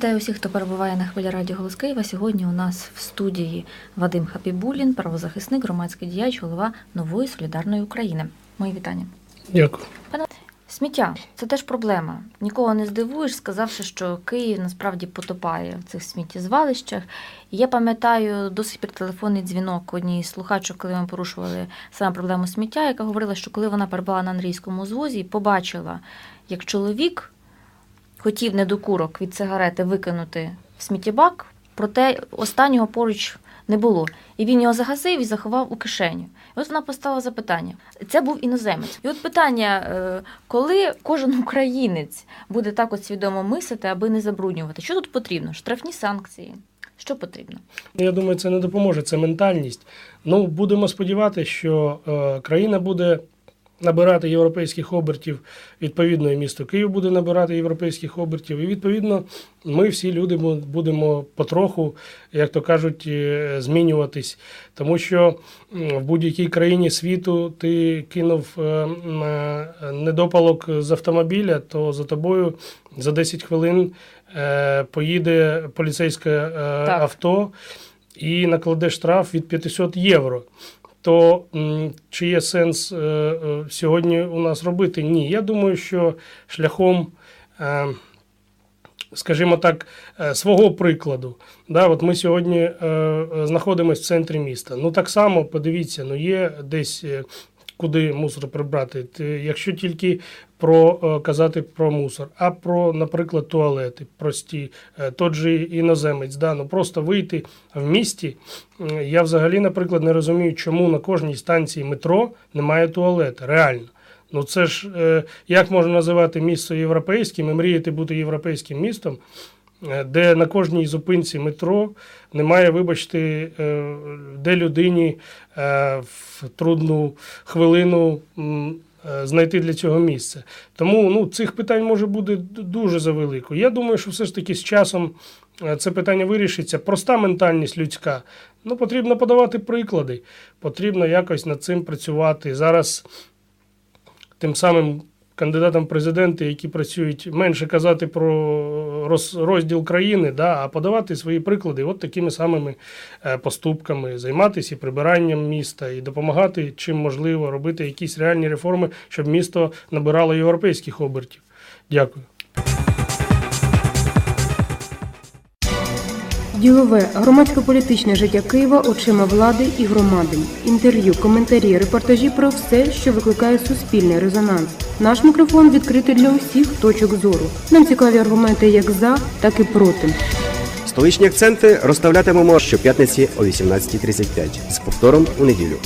Вітаю усіх, хто перебуває на хвилі Радіо Голос Києва. Сьогодні у нас в студії Вадим Хапібулін, правозахисник, громадський діяч, голова нової солідарної України. Мої вітання. Дякую. Сміття це теж проблема. Нікого не здивуєш, сказавши, що Київ насправді потопає в цих сміттєзвалищах. Я пам'ятаю досить під телефонний дзвінок однієї з слухачок, коли ми порушували саме проблему сміття, яка говорила, що коли вона перебувала на андрійському звозі, побачила, як чоловік хотів недокурок від сигарети викинути в сміттєбак, проте останнього поруч не було. І він його загасив і заховав у кишеню. І от вона поставила запитання. Це був іноземець. І от питання, е, коли кожен українець буде так от свідомо мислити, аби не забруднювати, що тут потрібно? Штрафні санкції. Що потрібно? Я думаю, це не допоможе. Це ментальність. Ну, будемо сподіватися, що е, країна буде набирати європейських обертів. Відповідно, і місто Київ буде набирати європейських обертів. І відповідно, ми всі люди будемо потроху, як то кажуть, е, змінюватись. Тому що в будь-якій країні світу ти кинув е, е, недопалок з автомобіля, то за тобою за 10 хвилин поїде поліцейське Так. авто і накладе штраф від 500 євро. То чи є сенс е, е, сьогодні у нас робити? Ні. Я думаю, що шляхом, е, скажімо так, свого прикладу. Да, от ми сьогодні знаходимося в центрі міста. Ну так само подивіться, ну є десь. Куди мусор прибрати, якщо тільки про е, казати про мусор, а про, наприклад, туалети прості, е, тот же іноземець, да, ну просто вийти в місті. Я взагалі, наприклад, не розумію, чому на кожній станції метро немає туалета. Реально. Ну це ж е, як можна називати місто європейським і мріяти бути європейським містом, де на кожній зупинці метро немає, вибачте, де людині в трудну хвилину знайти для цього місце. Тому ну, цих питань може бути дуже завелико. Я думаю, що все ж таки з часом е, це питання вирішиться. Проста ментальність людська. Ну, потрібно подавати приклади, потрібно якось над цим працювати. Зараз тим самим кандидатам президенти, які працюють, менше казати про роз- розділ країни, да, а подавати свої приклади от такими самими е, поступками, займатися і прибиранням міста, і допомагати чим можливо, робити якісь реальні реформи, щоб місто набирало європейських обертів. Дякую. Ділове громадсько-політичне життя Києва очима влади і громади. Інтерв'ю, коментарі, репортажі про все, що викликає суспільний резонанс. Наш мікрофон відкритий для усіх точок зору. Нам цікаві аргументи як за, так і проти. Столичні акценти розставлятимемо щоп'ятниці о 18.35 з повтором у неділю.